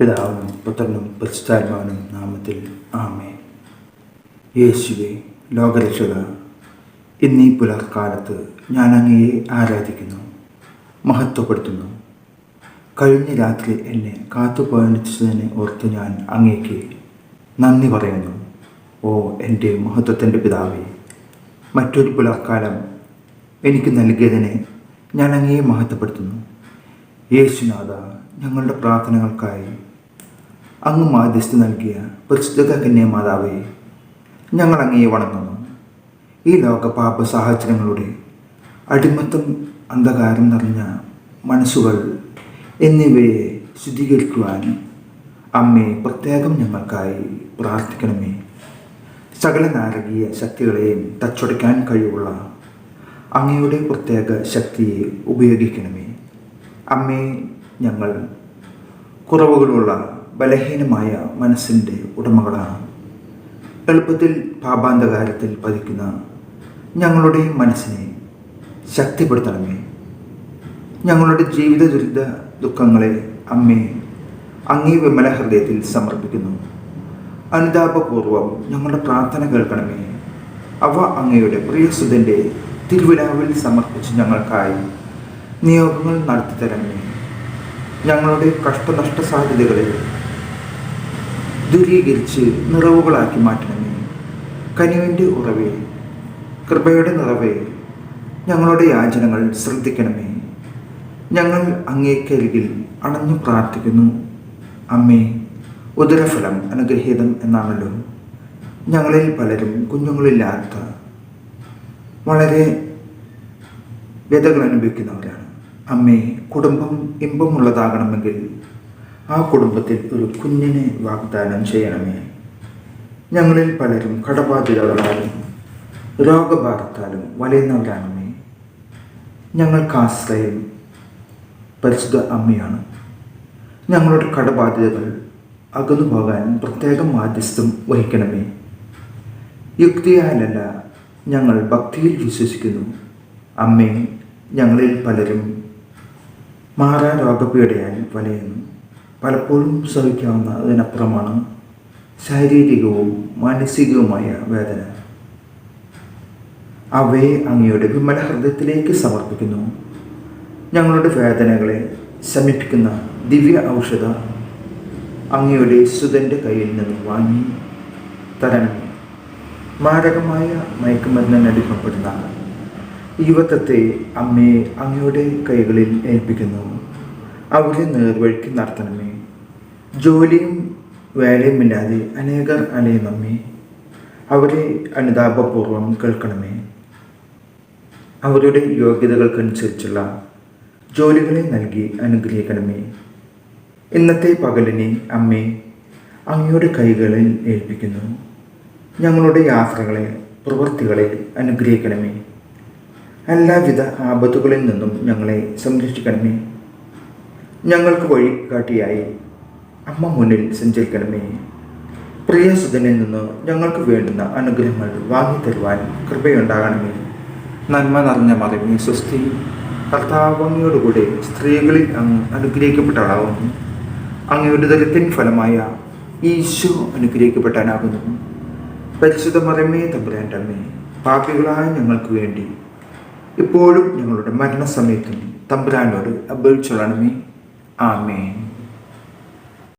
പിതാവിനും പുത്രനും പരിശുദ്ധാത്മാവിനും നാമത്തിൽ ആമേ യേശുവെ ലോകരക്ഷത ഇന്നീ പുലർക്കാലത്ത് ഞാൻ അങ്ങയെ ആരാധിക്കുന്നു മഹത്വപ്പെടുത്തുന്നു. കഴിഞ്ഞ രാത്രി എന്നെ കാത്തുപോയിച്ചതിനെ ഓർത്ത് ഞാൻ അങ്ങേക്ക് നന്ദി പറയുന്നു. ഓ എന്റെ മഹത്വത്തിന്റെ പിതാവേ മറ്റൊരു പുലർക്കാലം എനിക്ക് നൽകിയതിനെ ഞാൻ അങ്ങയെ മഹത്വപ്പെടുത്തുന്നു. യേശുനാഥ ഞങ്ങളുടെ പ്രാർത്ഥനകൾക്കായി അങ്ങ് മാധ്യസ്ഥ നൽകിയ പരിശുദ്ധ കന്യ മാതാവേ ഞങ്ങൾ അങ്ങയെ വണങ്ങുന്നു. ഈ ലോക പാപ സാഹചര്യങ്ങളുടെ അടിമത്തം അന്ധകാരം നിറഞ്ഞ മനസ്സുകൾ എന്നിവയെ ശുദ്ധീകരിക്കുവാൻ അമ്മേ പ്രത്യേകം ഞങ്ങൾക്കായി പ്രാർത്ഥിക്കണമേ. സകല നാരകീയ ശക്തികളെയും തച്ചുടയ്ക്കാൻ കഴിവുള്ള അങ്ങയുടെ പ്രത്യേക ശക്തിയെ ഉപയോഗിക്കണമേ. അമ്മേ ഞങ്ങൾ കുറവുകളുള്ള ബലഹീനമായ മനസ്സിന്റെ ഉടമകളാണ്. എളുപ്പത്തിൽ പാപാന്തകാരത്തിൽ പതിക്കുന്ന ഞങ്ങളുടെ മനസ്സിനെ ശക്തിപ്പെടുത്തണമേ. ഞങ്ങളുടെ ജീവിത ദുരിത ദുഃഖങ്ങളെ അമ്മേ അങ്ങേ വിമല ഹൃദയത്തിൽ സമർപ്പിക്കുന്നു. അനുതാപപൂർവം ഞങ്ങളുടെ പ്രാർത്ഥന കേൾക്കണമേ. അവ അങ്ങയുടെ പ്രിയസുതന്റെ തിരുവിലാവിൽ സമർപ്പിച്ച് ഞങ്ങൾക്കായി നിയോഗങ്ങൾ നടത്തി തരണമേ ഞങ്ങളുടെ കഷ്ടനഷ്ട സാധ്യതകളെ ദൂരീകരിച്ച് നിറവുകളാക്കി മാറ്റണമേ. കനിവിന്റെ ഉറവേ കൃപയുടെ നിറവേ ഞങ്ങളുടെ യാചനകൾ ശ്രദ്ധിക്കണമേ. ഞങ്ങൾ അങ്ങേക്കരികിൽ അണഞ്ഞു പ്രാർത്ഥിക്കുന്നു. അമ്മേ ഉദരഫലം അനുഗ്രഹീതം എന്നാണല്ലോ. ഞങ്ങളിൽ പലരും കുഞ്ഞുങ്ങളില്ലാത്ത വളരെ വ്യതകൾ അനുഭവിക്കുന്നവരാണ് അമ്മേ കുടുംബം ഇമ്പമുള്ളതാകണമെങ്കിൽ ആ കുടുംബത്തിൽ ഒരു കുഞ്ഞിനെ വാഗ്ദാനം ചെയ്യണമേ. ഞങ്ങളിൽ പലരും കടബാധിതകളാലും രോഗബാധത്താലും വലയുന്നവരാണമേ. ഞങ്ങൾക്ക് ആശ്രയം പരിശുദ്ധ അമ്മയാണ്. ഞങ്ങളുടെ കടബാധ്യതകൾ അകന്നു പോകാൻ പ്രത്യേകം മാധ്യസ്ഥം വഹിക്കണമേ. യുക്തിയാലല്ല ഞങ്ങൾ ഭക്തിയിൽ വിശ്വസിക്കുന്നു. അമ്മേ ഞങ്ങളിൽ പലരും മാറാ രോഗപീഠയാൽ വലയുന്നു. പലപ്പോഴും സഹിക്കാവുന്ന അതിനപ്പുറമാണ് ശാരീരികവും മാനസികവുമായ വേദന. അവയെ അങ്ങയുടെ വിമല ഹൃദയത്തിലേക്ക് സമർപ്പിക്കുന്നു. ഞങ്ങളുടെ വേദനകളെ ശമിപ്പിക്കുന്ന ദിവ്യ ഔഷധ അങ്ങയുടെ സുതന്റെ കയ്യിൽ നിന്ന് വാങ്ങി തരണമേ മാരകമായ മയക്കുമരുന്നിന് അടിമപ്പെടുന്ന യുവത്വത്തെ അമ്മയെ അങ്ങയുടെ കൈകളിൽ ഏൽപ്പിക്കുന്നു. അവരെ നേർവഴിക്ക് നടത്തണമേ. ജോലിയും വേലയുമില്ലാതെ അനേകർ അലയുന്നമ്മേ അവരെ അനുതാപപൂർവം കേൾക്കണമേ. അവരുടെ യോഗ്യതകൾക്കനുസരിച്ചുള്ള ജോലികളെ നൽകി അനുഗ്രഹിക്കണമേ. ഇന്നത്തെ പകലിനെ അമ്മേ അങ്ങയുടെ കൈകളിൽ ഏൽപ്പിക്കുന്നു. ഞങ്ങളുടെ യാത്രകളെ പ്രവൃത്തികളെ അനുഗ്രഹിക്കണമേ. എല്ലാവിധ ആപത്തുകളിൽ നിന്നും ഞങ്ങളെ സംരക്ഷിക്കണമേ. ഞങ്ങൾക്ക് വഴികാട്ടിയായി അമ്മ മുന്നിൽ സഞ്ചരിക്കണമേ. പ്രിയസുതനിൽ നിന്ന് ഞങ്ങൾക്ക് വേണ്ടുന്ന അനുഗ്രഹങ്ങൾ വാങ്ങി തരുവാൻ കൃപയുണ്ടാകണമേ. നന്മ നിറഞ്ഞ മറിമേ സ്വസ്തി. കർത്താവങ്ങയോടുകൂടെ സ്ത്രീകളിൽ അങ്ങ് അനുഗ്രഹിക്കപ്പെട്ടവളാകുന്നു. അങ്ങയുടെ ദരിദ്രൻ ഫലമായ ഈശോ അനുഗ്രഹിക്കപ്പെട്ടാനാകുന്നു പരിശുദ്ധ മറിമേ തമ്പുരാന്റമ്മേ പാപികളായ ഞങ്ങൾക്ക് വേണ്ടി ഇപ്പോഴും ഞങ്ങളുടെ മരണസമയത്തും തമ്പുരാനോട് അപേക്ഷിച്ചോളണമേ ആമേൻ.